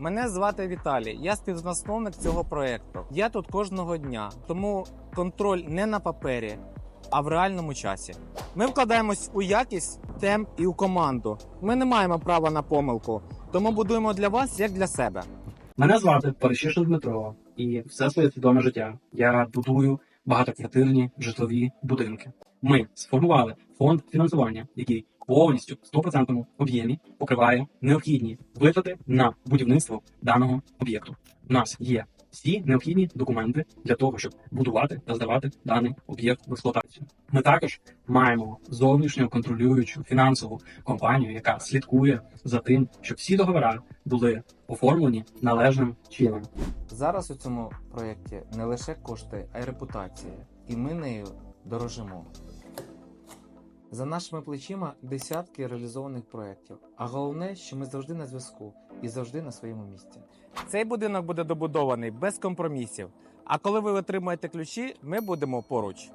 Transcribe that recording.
Мене звати Віталій. Я співзасновник цього проекту. Я тут кожного дня, тому контроль не на папері, а в реальному часі. Ми вкладаємось у якість, темп і у команду. Ми не маємо права на помилку, тому будуємо для вас як для себе. Мене звати Перещишин Дмитро, і все своє свідоме життя я будую багатоквартирні житлові будинки. Ми сформували фонд фінансування, який повністю в 100% об'ємі покриває необхідні витрати на будівництво даного об'єкту. У нас є всі необхідні документи для того, щоб будувати та здавати даний об'єкт в експлуатацію. Ми також маємо зовнішню контролюючу фінансову компанію, яка слідкує за тим, щоб всі договори були оформлені належним чином. Зараз у цьому проєкті не лише кошти, а й репутація, і ми нею дорожимо. За нашими плечима десятки реалізованих проєктів. А головне, що ми завжди на зв'язку і завжди на своєму місці. Цей будинок буде добудований без компромісів. А коли ви отримаєте ключі, ми будемо поруч.